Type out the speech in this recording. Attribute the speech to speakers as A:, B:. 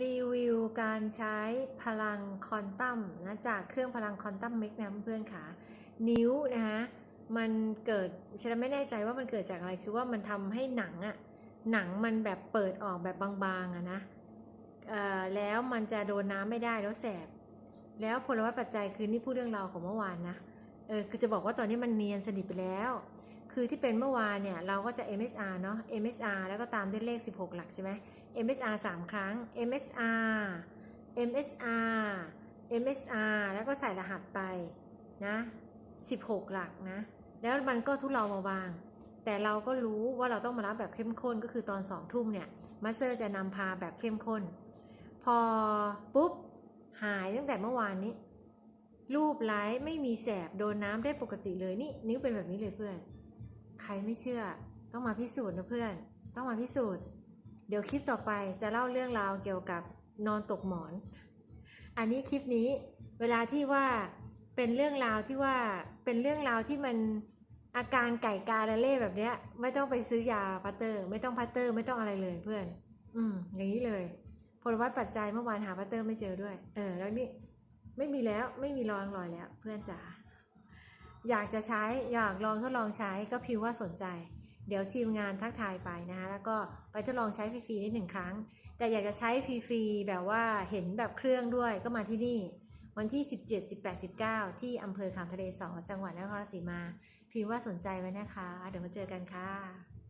A: รีวิวการใช้พลังคอนตัมนะจากเครื่องพลังคอนตัมเมกนะเพื่อนๆค่ะนิ้วนะคะมันเกิดฉันไม่แน่ใจว่ามันเกิดจากอะไรคือว่ามันทำให้หนังอะหนังมันแบบเปิดออกแบบบางๆอะนะแล้วมันจะโดนน้ำไม่ได้แล้วแสบ แล้วพลวัตปัจจัยคือนี่พูดเรื่องราวของเมื่อวานนะเออคือจะบอกว่าตอนนี้มันเนียนสนิทไปแล้ว คือที่เป็นเมื่อวานเนี่ยเราก็จะ MSR เนาะ MSR แล้วก็ตามด้วยเลข 16 หลักใช่ไหม MSR 3 ครั้ง MSR MSR MSR แล้วก็ใส่รหัสไปนะ16 หลักนะ แล้วมันก็ทุเลาเบาบาง แต่เราก็รู้ว่าเราต้องมารับแบบเข้มข้นก็คือตอนสองทุ่มเนี่ยมาสเตอร์จะนำพาแบบเข้มข้น พอปุ๊บหายตั้งแต่เมื่อวานนี้รูปไลท์ไม่มีแสบโดนน้ำได้ปกติเลยนี่นิ้วเป็นแบบนี้เลยเพื่อน ใครไม่เชื่อ ต้องมาพิสูจน์นะเพื่อน ต้องมาพิสูจน์ เดี๋ยวคลิปต่อไปจะเล่าเรื่องราวเกี่ยวกับนอนตกหมอน อันนี้คลิปนี้เวลาที่ว่าเป็นเรื่องราวที่ว่าเป็นเรื่องราวที่มันอาการไก่กาละเล่แบบเนี้ย ไม่ต้องไปซื้อยาพัตเตอร์ ไม่ต้องพัตเตอร์ไม่ต้องอะไรเลยเพื่อน อืมอย่างนี้เลยพลวัตปัจจัยเมื่อวานหาพัตเตอร์ไม่เจอด้วย เออ แล้วนี่ไม่มีแล้วไม่มีรอยรอยแล้ว เพื่อนจ๋า อยากจะใช้อยากลองทดลองใช้ก็พิมพ์ว่าสนใจ เดี๋ยวทีมงานทักทายไปนะคะแล้วก็ไปทดลองใช้ฟรีๆได้หนึ่งครั้ง แต่อยากจะใช้ฟรีๆแบบว่าเห็นแบบเครื่องด้วยก็มาที่นี่ วันที่ 17 18 19 ที่อำเภอขามทะเลสอจังหวัดนครราชสีมา พิมพ์ว่าสนใจไว้นะคะ เดี๋ยวมาเจอกันค่ะ